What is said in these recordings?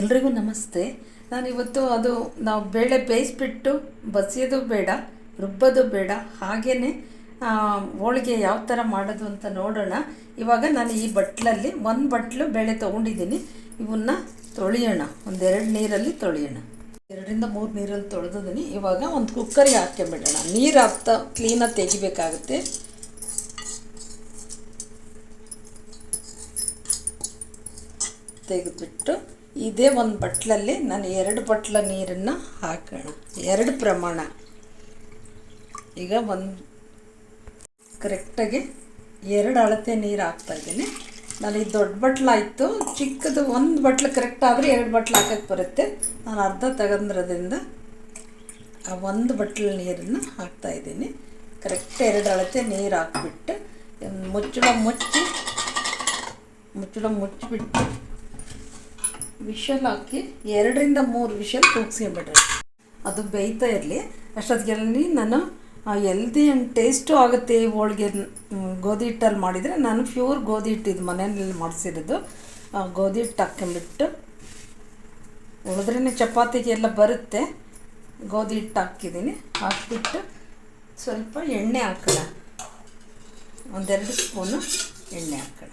ಎಲ್ರಿಗೂ ನಮಸ್ತೆ. ನಾನಿವತ್ತು ಅದು ನಾವು ಬೇಳೆ ಬೇಯಿಸ್ಬಿಟ್ಟು ಬಸಿಯೋದು ಬೇಡ, ರುಬ್ಬೋದು ಬೇಡ ಹಾಗೇ ಹೋಳಿಗೆ ಯಾವ ಥರ ಮಾಡೋದು ಅಂತ ನೋಡೋಣ. ಇವಾಗ ನಾನು ಈ ಬಟ್ಲಲ್ಲಿ ಒಂದು ಬಟ್ಲು ಬೇಳೆ ತೊಗೊಂಡಿದ್ದೀನಿ. ಇವನ್ನ ತೊಳೆಯೋಣ. ಒಂದೆರಡು ನೀರಲ್ಲಿ ತೊಳೆಯೋಣ. ಎರಡರಿಂದ ಮೂರು ನೀರಲ್ಲಿ ತೊಳೆದಿದ್ದೀನಿ. ಇವಾಗ ಒಂದು ಕುಕ್ಕರಿಗೆ ಹಾಕ್ಕೊಂಬಿಡೋಣ ನೀರು ಹಾಕ್ತಾ ಕ್ಲೀನಾಗಿ ತೆಗಿಬೇಕಾಗುತ್ತೆ. ತೆಗೆದ್ಬಿಟ್ಟು ಇದೇ ಒಂದು ಬಟ್ಲಲ್ಲಿ ನಾನು ಎರಡು ಬಟ್ಲ ನೀರನ್ನು ಹಾಕೋಣ. ಎರಡು ಪ್ರಮಾಣ. ಈಗ ಒಂದು ಕರೆಕ್ಟಾಗಿ ಎರಡು ಅಳತೆ ನೀರು ಹಾಕ್ತಾಯಿದ್ದೀನಿ ನಾನು ಈ ದೊಡ್ಡ ಬಟ್ಲಾಯಿತು ಚಿಕ್ಕದು ಒಂದು ಬಟ್ಲು ಕರೆಕ್ಟ್ ಆದರೆ ಎರಡು ಬಟ್ಲು ಹಾಕೋಕ್ಕೆ ಬರುತ್ತೆ. ನಾನು ಅರ್ಧ ತಗೊಂಡಿರೋದ್ರಿಂದ ಆ ಒಂದು ಬಟ್ಲ ನೀರನ್ನು ಹಾಕ್ತಾಯಿದ್ದೀನಿ ಕರೆಕ್ಟ್ ಎರಡು ಅಳತೆ ನೀರು ಹಾಕ್ಬಿಟ್ಟು ಮುಚ್ಚಳ ಮುಚ್ಚಿ, ಮುಚ್ಚಳ ಮುಚ್ಚಿಬಿಟ್ಟು ವಿಷಲ್ ಹಾಕಿ ಎರಡರಿಂದ ಮೂರು ವಿಷಲ್ ಕೂಗಿಸ್ಕೊಂಬಿಡ್ರಿ ಅದು ಬೇಯ್ತಾ ಇರಲಿ. ಅಷ್ಟೊತ್ತಿಗೆಲ್ಲಿ ನಾನು ಎಲ್ದಿ ಆ್ಯಂಡ್ ಟೇಸ್ಟು ಆಗುತ್ತೆ ಹೋಳಿಗೆ ಗೋಧಿ ಹಿಟ್ಟಲ್ಲಿ ಮಾಡಿದರೆ ನಾನು ಪ್ಯೂರ್ ಗೋಧಿ ಹಿಟ್ಟು ಮನೆಯಲ್ಲಿ ಮಾಡಿಸಿರೋದು. ಗೋಧಿ ಹಿಟ್ಟು ಹಾಕ್ಕೊಂಬಿಟ್ಟು ಉಳಿದ್ರೇ ಚಪಾತಿಗೆಲ್ಲ ಬರುತ್ತೆ. ಗೋಧಿ ಹಿಟ್ಟು ಹಾಕಿದ್ದೀನಿ ಹಾಕಿಬಿಟ್ಟು ಸ್ವಲ್ಪ ಎಣ್ಣೆ ಹಾಕೋಣ. ಒಂದೆರಡು ಸ್ಪೂನು ಎಣ್ಣೆ ಹಾಕೋಣ.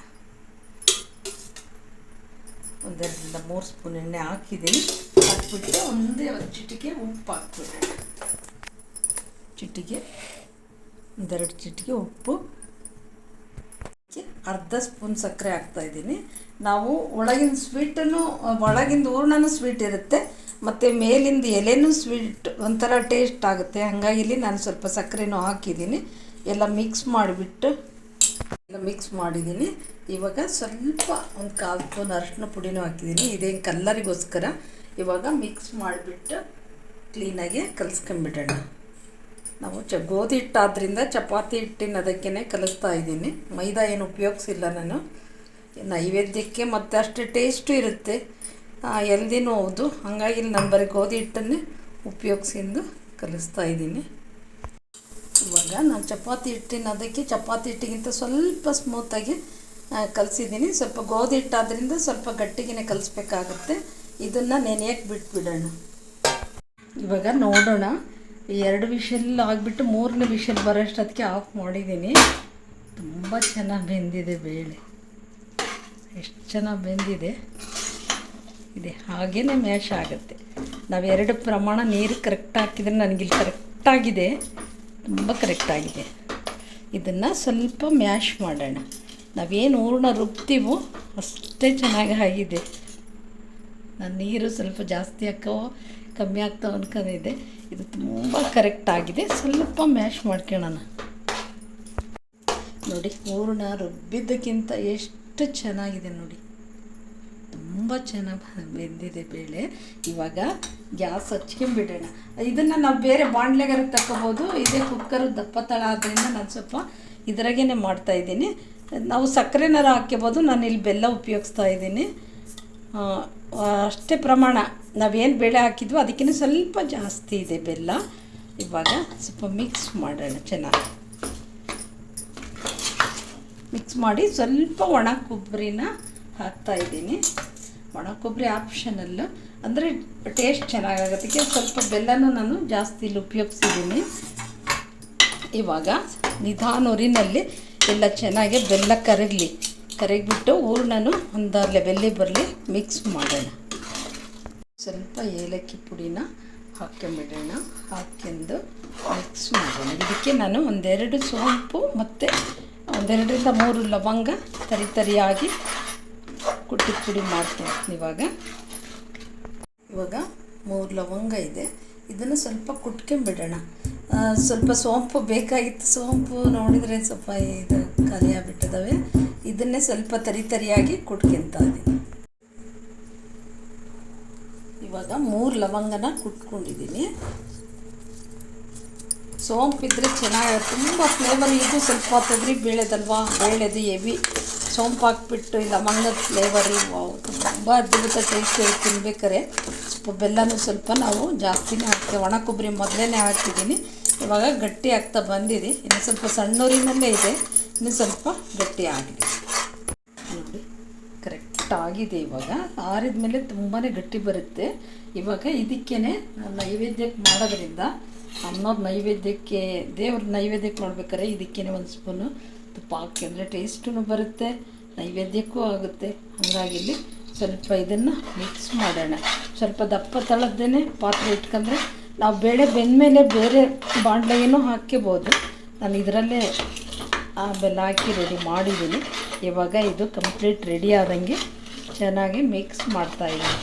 ಒಂದೆರಡರಿಂದ ಮೂರು ಸ್ಪೂನ್ ಎಣ್ಣೆ ಹಾಕಿದ್ದೀನಿ. ಹಾಕ್ಬಿಟ್ಟು ಒಂದೇ ಒಂದು ಚಿಟಿಕೆ ಉಪ್ಪು ಹಾಕ್ಬಿಟ್ಟು ಚಿಟಿಕೆ, ಒಂದೆರಡು ಚಿಟಿಕೆ ಉಪ್ಪು. ಅರ್ಧ ಸ್ಪೂನ್ ಸಕ್ಕರೆ ಹಾಕ್ತಾಯಿದ್ದೀನಿ ನಾವು ಒಳಗಿನ ಸ್ವೀಟನ್ನು, ಒಳಗಿಂದ ಹೂರ್ಣನೂ ಸ್ವೀಟ್ ಇರುತ್ತೆ, ಮತ್ತು ಮೇಲಿಂದ ಎಲೆನೂ ಸ್ವೀಟ್ ಒಂಥರ ಟೇಸ್ಟ್ ಆಗುತ್ತೆ. ಹಾಗಾಗಿ ಇಲ್ಲಿ ನಾನು ಸ್ವಲ್ಪ ಸಕ್ಕರೆನೂ ಹಾಕಿದ್ದೀನಿ. ಎಲ್ಲ ಮಿಕ್ಸ್ ಮಾಡಿಬಿಟ್ಟು, ಎಲ್ಲ ಮಿಕ್ಸ್ ಮಾಡಿದ್ದೀನಿ. ಇವಾಗ ಸ್ವಲ್ಪ ಒಂದು ಕಾಲು ಸ್ಪೂನ್ ಅರಶಿನ ಪುಡಿನೂ ಹಾಕಿದ್ದೀನಿ ಇದೇನು ಕಲ್ಲರಿಗೋಸ್ಕರ ಇವಾಗ ಮಿಕ್ಸ್ ಮಾಡಿಬಿಟ್ಟು ಕ್ಲೀನಾಗಿ ಕಲಿಸ್ಕೊಂಬಿಡೋಣ ನಾವು ಚ ಗೋಧಿ ಹಿಟ್ಟಾದ್ರಿಂದ ಚಪಾತಿ ಹಿಟ್ಟಿನ ಅದಕ್ಕೇ ಕಲಿಸ್ತಾ ಇದ್ದೀನಿ. ಮೈದಾ ಏನು ಉಪಯೋಗಿಸಿಲ್ಲ ನಾನು. ನೈವೇದ್ಯಕ್ಕೆ ಮತ್ತು ಅಷ್ಟು ಟೇಸ್ಟು ಇರುತ್ತೆ. ಎಲ್ದಿನೂ ಹೌದು. ಹಾಗಾಗಿ ನಾನು ಬರೀ ಗೋಧಿ ಹಿಟ್ಟನ್ನೇ ಉಪಯೋಗಿಸಿಂದು ಕಲಿಸ್ತಾ ಇದ್ದೀನಿ. ಇವಾಗ ನಾನು ಚಪಾತಿ ಹಿಟ್ಟಿನ ಅದಕ್ಕೆ ಚಪಾತಿ ಹಿಟ್ಟಿಗಿಂತ ಸ್ವಲ್ಪ ಸ್ಮೂತಾಗಿ ಕಲಿಸಿದ್ದೀನಿ. ಸ್ವಲ್ಪ ಗೋಧಿ ಹಿಟ್ಟಾದ್ರಿಂದ ಸ್ವಲ್ಪ ಗಟ್ಟಿಗೆ ಕಲಿಸ್ಬೇಕಾಗುತ್ತೆ. ಇದನ್ನು ನೆನೆಯಕ್ಕೆ ಬಿಟ್ಬಿಡೋಣ. ಇವಾಗ ನೋಡೋಣ. ಎರಡು ವಿಷಲ್ ಆಗಿಬಿಟ್ಟು ಮೂರನೇ ವಿಷಲ್ ಬರೋಷ್ಟೊತ್ತಿಗೆ ಆಫ್ ಮಾಡಿದ್ದೀನಿ. ತುಂಬ ಚೆನ್ನಾಗಿ ಬೆಂದಿದೆ ಬೇಳೆ. ಎಷ್ಟು ಚೆನ್ನಾಗಿ ಬೆಂದಿದೆ. ಇದೆ ಹಾಗೇ ಮ್ಯಾಶ್ ಆಗುತ್ತೆ. ನಾವು ಎರಡು ಪ್ರಮಾಣ ನೀರು ಕರೆಕ್ಟ್ ಹಾಕಿದರೆ ನನಗಿಲ್ಲಿ ಕರೆಕ್ಟಾಗಿದೆ ತುಂಬ ಕರೆಕ್ಟಾಗಿದೆ ಇದನ್ನು ಸ್ವಲ್ಪ ಮ್ಯಾಶ್ ಮಾಡೋಣ. ನಾವೇನು ಹೂರ್ಣ ರುಬ್ತೀವೋ ಅಷ್ಟೇ ಚೆನ್ನಾಗಿ ಆಗಿದೆ. ನಾನು ನೀರು ಸ್ವಲ್ಪ ಜಾಸ್ತಿ ಹಾಕೋ, ಕಮ್ಮಿ ಆಗ್ತಾವ ಅನ್ಕೊಂಡಿದ್ದೆ. ಇದು ತುಂಬ ಕರೆಕ್ಟ್ ಆಗಿದೆ. ಸ್ವಲ್ಪ ಮ್ಯಾಶ್ ಮಾಡ್ಕೊಳ್ಳೋಣ. ನೋಡಿ ಹೂರ್ಣ ರುಬ್ಬಿದ್ದಕ್ಕಿಂತ ಎಷ್ಟು ಚೆನ್ನಾಗಿದೆ ನೋಡಿ. ತುಂಬ ಚೆನ್ನಾಗಿ ಬೆಂದಿದೆ ಬೇಳೆ. ಇವಾಗ ಗ್ಯಾಸ್ ಹಚ್ಕೊಂಬಿಡೋಣ ಇದನ್ನು ನಾವು ಬೇರೆ ಬಾಣಲೆಗಾರ ತಗೋಬೋದು ಇದೇ ಕುಕ್ಕರು ದಪ್ಪ ತಳ ಆದ್ದರಿಂದ ನಾನು ಸ್ವಲ್ಪ ಇದ್ರಾಗೇ ಮಾಡ್ತಾಯಿದ್ದೀನಿ ನಾವು ಸಕ್ಕರೆನಾರ ಹಾಕ್ಕೋಬೋದು ನಾನು ಇಲ್ಲಿ ಬೆಲ್ಲ ಉಪಯೋಗಿಸ್ತಾ ಇದ್ದೀನಿ. ಅಷ್ಟೇ ಪ್ರಮಾಣ, ನಾವೇನು ಬೇಳೆ ಹಾಕಿದ್ವೋ ಅದಕ್ಕಿಂತ ಸ್ವಲ್ಪ ಜಾಸ್ತಿ ಇದೆ ಬೆಲ್ಲ. ಇವಾಗ ಸ್ವಲ್ಪ ಮಿಕ್ಸ್ ಮಾಡೋಣ, ಚೆನ್ನಾಗಿ. ಮಿಕ್ಸ್ ಮಾಡಿ ಸ್ವಲ್ಪ ಒಣ ಕೊಬ್ಬರಿನ ಹಾಕ್ತಾಯಿದ್ದೀನಿ ಒಣ ಕೊಬ್ಬರಿ ಆಪ್ಷನಲ್ಲು ಅಂದರೆ ಟೇಸ್ಟ್ ಚೆನ್ನಾಗಾಗೋದಕ್ಕೆ ಸ್ವಲ್ಪ ಬೆಲ್ಲನೂ ನಾನು ಜಾಸ್ತಿ ಇಲ್ಲಿ ಉಪಯೋಗಿಸಿದ್ದೀನಿ. ಇವಾಗ ನಿಧಾನ ಉರಿನಲ್ಲಿ ಎಲ್ಲ ಚೆನ್ನಾಗಿ ಬೆಲ್ಲ ಕರಗಲಿ. ಕರಗಿಬಿಟ್ಟು ಹೂರ್ಣನು ಒಂದು ಲೆವೆಲ್ಲಿಗೆ ಬರಲಿ ಮಿಕ್ಸ್ ಮಾಡೋಣ. ಸ್ವಲ್ಪ ಏಲಕ್ಕಿ ಪುಡಿನ ಹಾಕ್ಕೊಂಬಿಡೋಣ. ಹಾಕ್ಕೊಂಡು ಮಿಕ್ಸ್ ಮಾಡೋಣ. ಇದಕ್ಕೆ ನಾನು ಒಂದೆರಡು ಸೋಂಪು ಮತ್ತು ಒಂದೆರಡರಿಂದ ಮೂರು ಲವಂಗ ತರಿ ತರಿಯಾಗಿ ಕುಟ್ಟಿ ಪುಡಿ ಮಾಡ್ತೀನಿ ಇವಾಗ. ಇವಾಗ ಮೂರು ಲವಂಗ ಇದೆ. ಇದನ್ನು ಸ್ವಲ್ಪ ಕುಟ್ಕೊಂಬಿಡೋಣ. ಸ್ವಲ್ಪ ಸೋಂಪು ಬೇಕಾಗಿತ್ತು ಸೋಂಪು ನೋಡಿದರೆ ಸ್ವಲ್ಪ ಇದು ಖಾಲಿಯಾಗಿಬಿಟ್ಟಿದ್ದಾವೆ ಇದನ್ನೇ ಸ್ವಲ್ಪ ತರಿ ತರಿಯಾಗಿ ಕುಟ್ಕೊಂತ ಇದ್ದೀನಿ. ಇವಾಗ ಮೂರು ಲವಂಗನ ಕುಟ್ಕೊಂಡಿದ್ದೀನಿ. ಸೋಂಪಿದ್ರೆ ಚೆನ್ನಾಗಿ ತುಂಬ ಫ್ಲೇವರ್ ಇದು ಸ್ವಲ್ಪ ತೊಗರಿ ಬೇಳೆದಲ್ವಾ? ಬೇಳೆದು ಎವಿ. ಸೋಂಪು ಹಾಕ್ಬಿಟ್ಟು ಇಲ್ಲ ಲವಂಗದ ಫ್ಲೇವರು ತುಂಬ ಅದ್ಭುತ ಟೇಸ್ಟ್ ತಿನ್ಬೇಕಾರೆ. ಸ್ವಲ್ಪ ಬೆಲ್ಲನೂ ಸ್ವಲ್ಪ ನಾವು ಜಾಸ್ತಿನೇ ಹಾಕ್ತೇವೆ. ಒಣ ಕೊಬ್ಬರಿ ಮೊದಲೇ ಹಾಕಿದ್ದೀನಿ. ಇವಾಗ ಗಟ್ಟಿ ಆಗ್ತಾ ಬಂದಿದೆ. ಇನ್ನು ಸ್ವಲ್ಪ ಸಣ್ಣೂರಿನಲ್ಲೇ ಇದೆ. ಇನ್ನು ಸ್ವಲ್ಪ ಗಟ್ಟಿ ಆಗಿದೆ. ನೋಡಿ ಕರೆಕ್ಟ್ ಆಗಿದೆ ಇವಾಗ. ಆರಿದ ಮೇಲೆ ತುಂಬಾ ಗಟ್ಟಿ ಬರುತ್ತೆ. ಇವಾಗ ಇದಕ್ಕೇ ನೈವೇದ್ಯಕ್ಕೆ ಮಾಡೋದ್ರಿಂದ ಅನ್ನೋದು ನೈವೇದ್ಯಕ್ಕೆ, ದೇವ್ರ ನೈವೇದ್ಯಕ್ಕೆ ಮಾಡ್ಬೇಕಾದ್ರೆ ಇದಕ್ಕೇ ಒಂದು ಸ್ಪೂನು ಹಾಕಿ ಅಂದರೆ ಟೇಸ್ಟೂ ಬರುತ್ತೆ, ನೈವೇದ್ಯಕ್ಕೂ ಆಗುತ್ತೆ. ಹಾಗಾಗಿ ಇಲ್ಲಿ ಸ್ವಲ್ಪ ಇದನ್ನು ಮಿಕ್ಸ್ ಮಾಡೋಣ. ಸ್ವಲ್ಪ ದಪ್ಪ ತಳದ್ದೇನೆ ಪಾತ್ರೆ ಇಟ್ಕೊಂಡ್ರೆ ನಾವು ಬೇಳೆ ಬೆಂದಮೇಲೆ ಬೇರೆ ಬಾಣಲೆಯನ್ನು ಹಾಕ್ಕೋಬೋದು ನಾನು ಇದರಲ್ಲೇ ಆ ಬೆಲ್ಲ ಹಾಕಿ ರೆಡಿ ಮಾಡಿದ್ದೀನಿ. ಇವಾಗ ಇದು ಕಂಪ್ಲೀಟ್ ರೆಡಿ ಆದಂಗೆ ಚೆನ್ನಾಗಿ ಮಿಕ್ಸ್ ಮಾಡ್ತಾಯಿದ್ದೀನಿ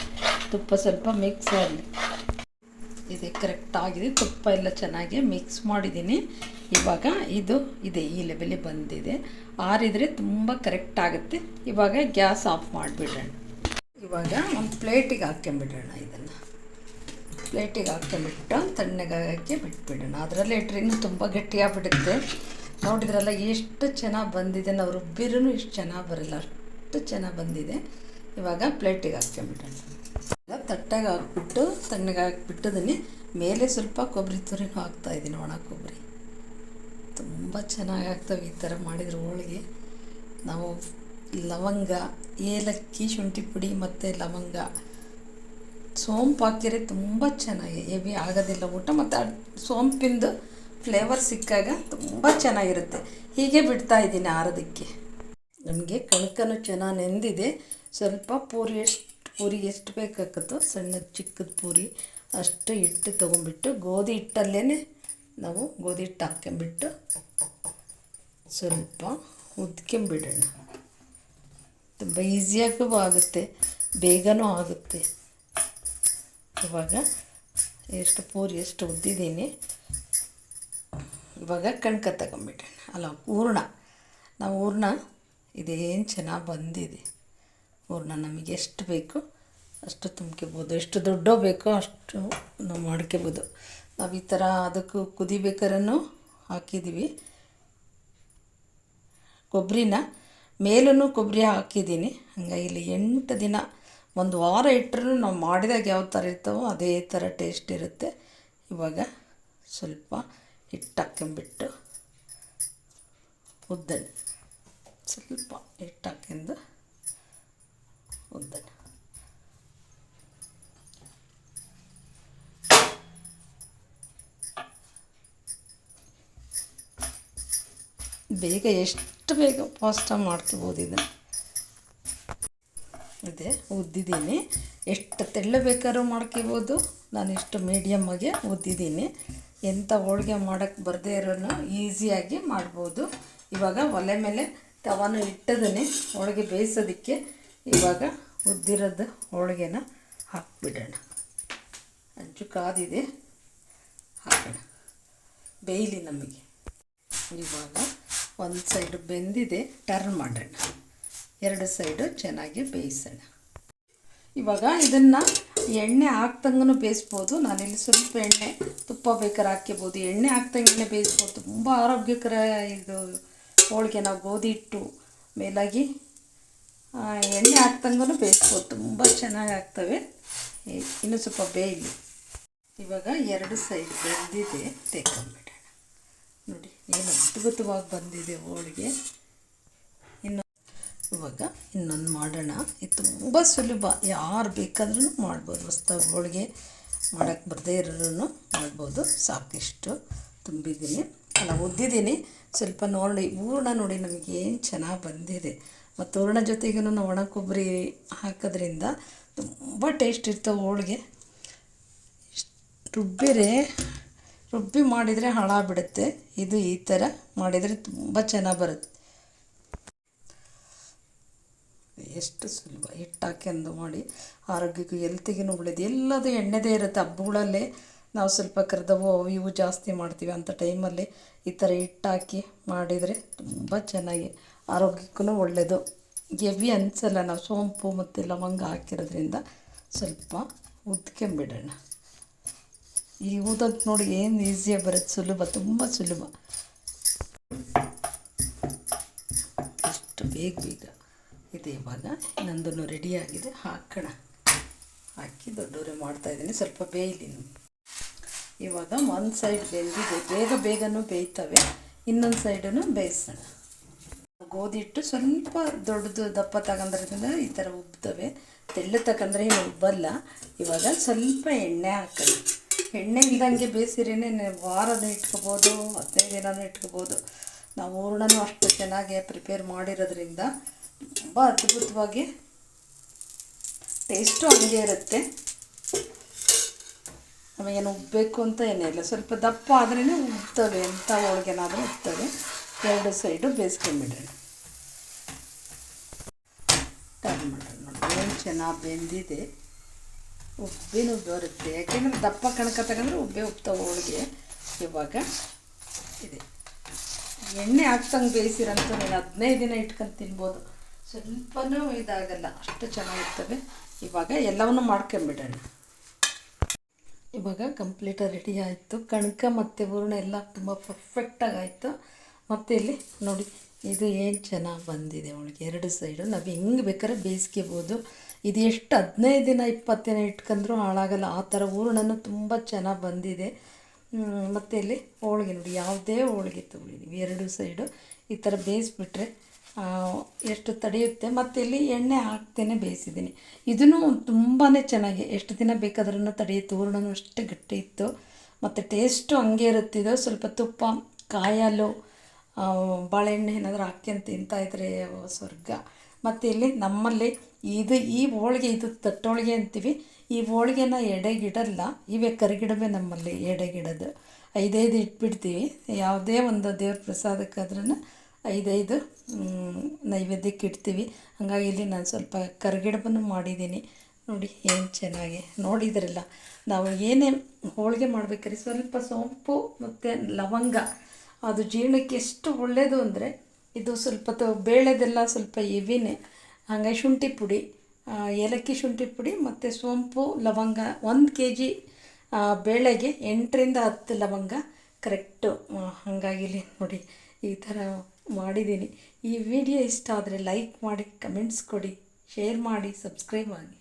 ತುಪ್ಪ ಸ್ವಲ್ಪ ಮಿಕ್ಸ್ ಆಗಲಿ. ಇದೆ ಕರೆಕ್ಟ್ ಆಗಿದೆ. ತುಪ್ಪ ಎಲ್ಲ ಚೆನ್ನಾಗಿ ಮಿಕ್ಸ್ ಮಾಡಿದ್ದೀನಿ. ಇವಾಗ ಇದು ಇದೆ, ಈ ಲೆವೆಲಿಗೆ ಬಂದಿದೆ. ಆರಿದರೆ ತುಂಬ ಕರೆಕ್ಟ್ ಆಗುತ್ತೆ. ಇವಾಗ ಗ್ಯಾಸ್ ಆಫ್ ಮಾಡಿಬಿಡೋಣ. ಇವಾಗ ಒಂದು ಪ್ಲೇಟಿಗೆ ಹಾಕ್ಕೊಂಬಿಡೋಣ ಇದನ್ನು. ಪ್ಲೇಟಿಗೆ ಹಾಕ್ಕೊಂಬಿಟ್ಟು ತಣ್ಣಗಾಗಕ್ಕೆ ಬಿಟ್ಬಿಡೋಣ. ಅದರಲ್ಲೇ ಇನ್ನೂ ತುಂಬ ಗಟ್ಟಿಯಾಗ್ಬಿಡುತ್ತೆ ನೋಡಿದ್ರಲ್ಲ ಎಷ್ಟು ಚೆನ್ನಾಗಿ ಬಂದಿದೆ ನಾವು ರುಬ್ಬಿರೂ ಇಷ್ಟು ಚೆನ್ನಾಗಿ ಬರಲ್ಲ. ಅಷ್ಟು ಚೆನ್ನಾಗಿ ಬಂದಿದೆ. ಇವಾಗ ಪ್ಲೇಟಿಗೆ ಹಾಕ್ಕೊಂಬಿಡೋಣ ತಟ್ಟೆಗೆ ಹಾಕ್ಬಿಟ್ಟು ತಣ್ಣಗೆ ಹಾಕ್ಬಿಟ್ಟದನ್ನೇ ಮೇಲೆ ಸ್ವಲ್ಪ ಕೊಬ್ಬರಿ ತುರಿನೂ ಹಾಕ್ತಾಯಿದ್ದೀನಿ ಒಣ ಕೊಬ್ಬರಿ. ತುಂಬ ಚೆನ್ನಾಗಿ ಆಗ್ತವೆ ಈ ಥರ ಮಾಡಿದ್ರೆ ಹೋಳಿಗೆ. ನಾವು ಲವಂಗ, ಏಲಕ್ಕಿ, ಶುಂಠಿ ಪುಡಿ ಮತ್ತು ಲವಂಗ. ಸೋಂಪು ಹಾಕಿದ್ರೆ ತುಂಬ ಚೆನ್ನಾಗಿ, ಹೆವಿ ಆಗೋದಿಲ್ಲ ಊಟ ಮತ್ತು ಸೋಂಪಿಂದು ಫ್ಲೇವರ್ ಸಿಕ್ಕಾಗ ತುಂಬ ಚೆನ್ನಾಗಿರುತ್ತೆ. ಹೀಗೆ ಬಿಡ್ತಾ ಇದ್ದೀನಿ ಆರೋದಕ್ಕೆ ನಮಗೆ ಕಣಕನು ಚೆನ್ನಾಗಿ ನೆಂದಿದೆ. ಸ್ವಲ್ಪ ಪೂರಿ ಎಷ್ಟು ಪೂರಿ ಎಷ್ಟು ಬೇಕಾಗುತ್ತೋ ಸಣ್ಣ ಚಿಕ್ಕದ ಪೂರಿ ಅಷ್ಟು ಹಿಟ್ಟು ತೊಗೊಂಬಿಟ್ಟು ಗೋಧಿ ಹಿಟ್ಟಲ್ಲೇ ನಾವು ಗೋಧಿ ಹಿಟ್ಟು ಹಾಕ್ಕೊಂಬಿಟ್ಟು ಸ್ವಲ್ಪ ಉದ್ಕೊಂಬಿಡೋಣ ತುಂಬ ಈಸಿಯಾಗೂ ಆಗುತ್ತೆ, ಬೇಗನೂ ಆಗುತ್ತೆ. ಇವಾಗ ಎಷ್ಟು ಪೂರಿ ಎಷ್ಟು ಉದ್ದಿದ್ದೀನಿ. ಇವಾಗ ಕಣ್ಕ ತಗೊಂಬಿಡೋಣ ಅಲ್ಲ, ಹೂರ್ಣ. ನಾವು ಹೂರ್ಣ ಇದೇನು ಚೆನ್ನಾಗಿ ಬಂದಿದೆ. ಹೂರ್ಣ ನಮಗೆ ಎಷ್ಟು ಬೇಕು ಅಷ್ಟು ತುಂಬ್ಕೋಬೋದು. ಎಷ್ಟು ದೊಡ್ಡ ಬೇಕೋ ಅಷ್ಟು ನಾವು ಮಾಡ್ಕೋಬೋದು. ನಾವು ಈ ಥರ ಅದಕ್ಕೂ ಕುದಿಬೇಕಾದ್ರೂ ಹಾಕಿದ್ದೀವಿ ಕೊಬ್ಬರಿನ ಮೇಲೂ ಕೊಬ್ಬರಿ ಹಾಕಿದ್ದೀನಿ. ಹಂಗಾಗಿ ಇಲ್ಲಿ ಎಂಟು ದಿನ, ಒಂದು ವಾರ ಇಟ್ಟರೂ ನಾವು ಮಾಡಿದಾಗ ಯಾವ ಥರ ಇರ್ತವೋ ಅದೇ ಥರ ಟೇಸ್ಟ್ ಇರುತ್ತೆ. ಇವಾಗ ಸ್ವಲ್ಪ ಹಿಟ್ಟು ಹಾಕ್ಕೊಂಬಿಟ್ಟು ಉದ್ದನೆ ಸ್ವಲ್ಪ ಹಿಟ್ಟು ಹಾಕೊಂಡು ಉದ್ದನೆ ಬೇಗ ಎಷ್ಟು ಬೇಗ ಪಾಸ್ತಾ ಮಾಡ್ಕೋಬೋದು ಇದನ್ನು? ಇದೆ, ಉದ್ದಿದ್ದೀನಿ. ಎಷ್ಟು ತೆಳ್ಳ ಬೇಕಾದ್ರೂ ಮಾಡ್ಕೋಬೋದು. ನಾನು ಇಷ್ಟು ಮೀಡಿಯಮ್ಮಾಗೆ ಉದ್ದಿದ್ದೀನಿ. ಎಂಥ ಹೋಳಿಗೆ ಮಾಡೋಕ್ಕೆ ಬರದೇ ಇರೋನು ಈಸಿಯಾಗಿ ಮಾಡ್ಬೋದು. ಇವಾಗ ಒಲೆ ಮೇಲೆ ತವಾನು ಇಟ್ಟದೇ ಹೋಳಿಗೆ ಬೇಯಿಸೋದಕ್ಕೆ ಇವಾಗ ಉದ್ದಿರೋದು ಹೋಳಿಗೆನ ಹಾಕ್ಬಿಡೋಣ. ಅಂಚು ಕಾದಿದೆ. ಹಾಕೋಣ. ಬೇಯಲಿ ನಮಗೆ. ಇವಾಗ ಒಂದು ಸೈಡು ಬೆಂದಿದೆ ಟರ್ನ್ ಮಾಡೋಣ ಎರಡು ಸೈಡು ಚೆನ್ನಾಗಿ ಬೇಯಿಸೋಣ. ಇವಾಗ ಇದನ್ನು ಎಣ್ಣೆ ಹಾಕ್ದಂಗೂ ಬೇಯಿಸ್ಬೋದು. ನಾನಿಲ್ಲಿ ಸ್ವಲ್ಪ ಎಣ್ಣೆ, ತುಪ್ಪ ಬೇಕಾದ್ರೆ ಹಾಕ್ಕೋಬೋದು ಎಣ್ಣೆ ಹಾಕ್ದಂಗೆ ಬೇಯಿಸ್ಬೋದು. ತುಂಬ ಆರೋಗ್ಯಕರ ಇದು ಹೋಳಿಗೆ. ನಾವು ಗೋಧಿ ಹಿಟ್ಟು ಮೇಲಾಗಿ ಎಣ್ಣೆ ಹಾಕ್ದಂಗೂ ಬೇಯಿಸ್ಬೋದು. ತುಂಬ ಚೆನ್ನಾಗಿ ಆಗ್ತವೆ. ಇನ್ನೂ ಸ್ವಲ್ಪ ಬೇಯಲಿ ಇವಾಗ ಎರಡು ಸೈಡ್ ಬೆಂದಿದೆ ತೆಗೊಂಬಿಡೋಣ ನೋಡಿ, ಏನು ಅದ್ಭುತವಾಗಿ ಬಂದಿದೆ ಹೋಳಿಗೆ. ಇನ್ನು ಇವಾಗ ಇನ್ನೊಂದು ಮಾಡೋಣ. ಇದು ತುಂಬ ಸುಲಭ. ಯಾರು ಬೇಕಾದ್ರೂ ಮಾಡ್ಬೋದು. ಹೊಸ್ದಾಗಿ ಹೋಳಿಗೆ ಮಾಡೋಕ್ಕೆ ಬರದೇ ಇರೋರು ಮಾಡ್ಬೋದು. ಸಾಕಿಷ್ಟು ತುಂಬಿದ್ದೀನಿ. ಅಲ್ಲ, ಉದ್ದಿದ್ದೀನಿ. ಸ್ವಲ್ಪ ನೋಡಿ, ಹೂರ್ಣ ನೋಡಿ ನಮಗೆ ಏನು ಚೆನ್ನಾಗಿ ಬಂದಿದೆ. ಮತ್ತು ಹೂರ್ಣ ಜೊತೆಗೂ ನಾವು ಒಣ ಕೊಬ್ಬರಿ ಹಾಕೋದ್ರಿಂದ ತುಂಬ ಟೇಸ್ಟ್ ಇರ್ತವೆ ಹೋಳಿಗೆ. ರುಬ್ಬಿರೆ ರುಬ್ಬಿ ಮಾಡಿದರೆ ಹಾಳಾಗ್ಬಿಡುತ್ತೆ. ಇದು ಈ ಥರ ಮಾಡಿದರೆ ತುಂಬ ಚೆನ್ನಾಗಿ ಬರುತ್ತೆ. ಎಷ್ಟು ಸುಲಭ. ಹಿಟ್ಟು ಮಾಡಿ. ಆರೋಗ್ಯಕ್ಕೂ ಎಲ್ತಿಗೂ ಒಳ್ಳೇದು. ಎಲ್ಲದು ಎಣ್ಣೆದೇ ಇರುತ್ತೆ. ಹಬ್ಬಗಳಲ್ಲಿ ನಾವು ಸ್ವಲ್ಪ ಕರೆದವು, ಅವು ಇವು ಜಾಸ್ತಿ ಮಾಡ್ತೀವಿ ಅಂಥ ಟೈಮಲ್ಲಿ ಈ ಥರ ಹಿಟ್ಟು ಹಾಕಿ ಮಾಡಿದರೆ ತುಂಬ ಚೆನ್ನಾಗಿ ಆರೋಗ್ಯಕ್ಕೂ ಒಳ್ಳೆಯದು ಹೆವಿ ಅನಿಸಲ್ಲ. ನಾವು ಸೋಂಪು ಮತ್ತು ಲವಂಗ ಹಾಕಿರೋದ್ರಿಂದ ಸ್ವಲ್ಪ ಉದ್ಕೊಂಬಿಡೋಣ. ಈ ಊದೋದು ನೋಡಿ ಏನು ಈಸಿಯಾಗಿ ಬರುತ್ತೆ, ಸುಲಭ, ತುಂಬ ಸುಲಭ. ಅಷ್ಟು ಬೇಗ ಬೇಗ ಇದೆ ಇವಾಗ ನಂದನ್ನು ರೆಡಿಯಾಗಿದೆ ಹಾಕೋಣ. ಹಾಕಿ ದೊಡ್ಡವರೇ ಮಾಡ್ತಾಯಿದ್ದೀನಿ ಸ್ವಲ್ಪ ಬೇಯಲಿ ಇವಾಗ ಒಂದು ಸೈಡ್ ಬೆಂದಿದೆ ಬೇಗ ಬೇಗನೂ ಬೇಯ್ತವೆ, ಇನ್ನೊಂದು ಸೈಡನ್ನು ಬೇಯಿಸೋಣ. ಗೋಧಿ ಇಟ್ಟು ಸ್ವಲ್ಪ ದೊಡ್ಡದು ದಪ್ಪ ತಗೊಂಡ್ರಿಂದ ಈ ಥರ ಉಬ್ತವೆ. ತೆಳ್ಳು ತಗೊಂಡ್ರೆ ಏನು ಉಬ್ಬಲ್ಲ. ಇವಾಗ ಸ್ವಲ್ಪ ಎಣ್ಣೆ ಹಾಕೋಣ. ಎಣ್ಣೆ ಇಲ್ದಂಗೆ ಬೇಸಿರೇನೆ ವಾರದ ಇಟ್ಕೋಬೋದು, ಹದಿನೈದು ದಿನನೂ ಇಟ್ಕೋಬೋದು. ನಾವು ಹೂರ್ಣನೂ ಅಷ್ಟು ಚೆನ್ನಾಗಿ ಪ್ರಿಪೇರ್ ಮಾಡಿರೋದ್ರಿಂದ ತುಂಬ ಅದ್ಭುತವಾಗಿ ಟೇಸ್ಟು ಹಂಗೆ ಇರುತ್ತೆ. ನಮಗೇನು ಉಬ್ಬಬೇಕು ಅಂತ ಏನಿಲ್ಲ ಸ್ವಲ್ಪ ದಪ್ಪ ಆದ್ರೇ ಉಬ್ತವೆ ಎಂಥ ಹೋಳ್ಗೆನಾದರೂ ಉಬ್ತವೆ ಎರಡು ಸೈಡು ಬೇಯಿಸ್ಕೊಂಡ್ಬಿಡ್ರಿ ಟರ್ನ್ ಮಾಡೋಣ ನೋಡಿ ಚೆನ್ನಾಗಿ ಬೆಂದಿದೆ. ಉಬ್ಬಿನೂ ಬರುತ್ತೆ. ಯಾಕೆಂದ್ರೆ ದಪ್ಪ ಕಣಕ ತಗೊಂಡ್ರೆ ಉಬ್ಬೆ ಉಬ್ತಾವೆ ಹೋಳಿಗೆ ಇವಾಗ ಇದೆ. ಎಣ್ಣೆ ಹಾಕ್ಸಂಗೆ ಬೇಯಿಸಿರಂತೂ ನೀನು ಹದಿನೈದು ದಿನ ಇಟ್ಕೊಂಡು ತಿನ್ಬೋದು. ಸ್ವಲ್ಪನೂ ಇದಾಗಲ್ಲ, ಅಷ್ಟು ಚೆನ್ನಾಗಿರ್ತವೆ. ಇವಾಗ ಎಲ್ಲವನ್ನೂ ಮಾಡ್ಕೊಂಬಿಡೋಣ. ಇವಾಗ ಕಂಪ್ಲೀಟ್ ರೆಡಿ ಆಯಿತು. ಕಣಕ ಮತ್ತು ಹೂರ್ಣ ಎಲ್ಲ ತುಂಬ ಪರ್ಫೆಕ್ಟಾಗಿ ಆಯಿತು. ಮತ್ತು ಇಲ್ಲಿ ನೋಡಿ, ಇದು ಏನು ಚೆನ್ನಾಗಿ ಬಂದಿದೆ ಅವಳಿಗೆ. ಎರಡು ಸೈಡು ನಾವು ಹೆಂಗೆ ಬೇಕಾದ್ರೆ ಬೇಯಿಸ್ಕೋಬೋದು. ಇದು ಎಷ್ಟು ಹದಿನೈದು ದಿನ ಇಪ್ಪತ್ತು ದಿನ ಇಟ್ಕೊಂಡ್ರೂ ಹಾಳಾಗಲ್ಲ. ಆ ಥರ ಹೂರ್ಣನೂ ತುಂಬ ಚೆನ್ನಾಗಿ ಬಂದಿದೆ. ಮತ್ತು ಇಲ್ಲಿ ಹೋಳಿಗೆ ನೋಡಿ, ಯಾವುದೇ ಹೋಳಿಗೆ ತೊಗೊಂಡಿದ್ದೀವಿ ಎರಡು ಸೈಡು ಈ ಥರ ಬೇಯಿಸ್ಬಿಟ್ರೆ ಎಷ್ಟು ತಡೆಯುತ್ತೆ. ಮತ್ತು ಇಲ್ಲಿ ಎಣ್ಣೆ ಹಾಕ್ತೇನೆ ಬೇಯಿಸಿದ್ದೀನಿ. ಇದನ್ನು ತುಂಬಾ ಚೆನ್ನಾಗಿ, ಎಷ್ಟು ದಿನ ಬೇಕಾದ್ರೂ ತಡೆಯುತ್ತೆ. ಹೂರ್ಣನು ಅಷ್ಟೇ ಗಟ್ಟಿ ಇತ್ತು. ಮತ್ತು ಟೇಸ್ಟು ಹಂಗೆ ಇರುತ್ತಿದ್ದು ಸ್ವಲ್ಪ ತುಪ್ಪ ಕಾಯಲು ಬಾಳೆಹಣ್ಣು ಏನಾದರೂ ಹಾಕ್ಯಂತ ತಿಂತಾಯಿದ್ರೆ ಸ್ವರ್ಗ. ಮತ್ತು ಇಲ್ಲಿ ನಮ್ಮಲ್ಲಿ ಇದು ಈ ಹೋಳಿಗೆ, ಇದು ತಟ್ಟೋಳಿಗೆ ಅಂತೀವಿ. ಈ ಹೋಳಿಗೆನ ಎಡೆಗಿಡಲ್ಲ, ಇವೇ ಕರಿಗಿಡವೇ ನಮ್ಮಲ್ಲಿ ಎಡೆಗಿಡದು. ಐದೈದು ಇಟ್ಬಿಡ್ತೀವಿ. ಯಾವುದೇ ಒಂದು ದೇವ್ರ ಪ್ರಸಾದಕ್ಕಾದ್ರೂ ಐದೈದು ನೈವೇದ್ಯಕ್ಕೆ ಇಡ್ತೀವಿ. ಹಾಗಾಗಿ ಇಲ್ಲಿ ನಾನು ಸ್ವಲ್ಪ ಕರಿಗಿಡವನ್ನು ಮಾಡಿದ್ದೀನಿ. ನೋಡಿ, ಏನು ಚೆನ್ನಾಗಿ. ನೋಡಿದ್ರಲ್ಲ, ನಾವು ಏನೇ ಹೋಳಿಗೆ ಮಾಡ್ಬೇಕಾದ್ರೆ ಸ್ವಲ್ಪ ಸೋಂಪು ಮತ್ತು ಲವಂಗ. ಅದು ಜೀರ್ಣಕ್ಕೆ ಎಷ್ಟು ಒಳ್ಳೆಯದು ಅಂದರೆ ಇದು ಸ್ವಲ್ಪ ತ, ಬೇಳೆದೆಲ್ಲ ಸ್ವಲ್ಪ ಹೆವಿನೇ ಹಾಗಾಗಿ ಶುಂಠಿ ಪುಡಿ ಏಲಕ್ಕಿ ಶುಂಠಿ ಪುಡಿ ಮತ್ತು ಸೋಂಪು, ಲವಂಗ, ಒಂದು ಕೆ ಜಿ ಬೇಳೆಗೆ ಎಂಟರಿಂದ ಹತ್ತು ಲವಂಗ. ಕರೆಕ್ಟು. ಹಾಗಾಗಿಲಿ ನೋಡಿ ಈ ಥರ ಮಾಡಿದ್ದೀನಿ. ಈ ವಿಡಿಯೋ ಇಷ್ಟ ಆದರೆ ಲೈಕ್ ಮಾಡಿ, ಕಮೆಂಟ್ಸ್ ಕೊಡಿ, ಶೇರ್ ಮಾಡಿ, ಸಬ್ಸ್ಕ್ರೈಬ್ ಆಗಿ.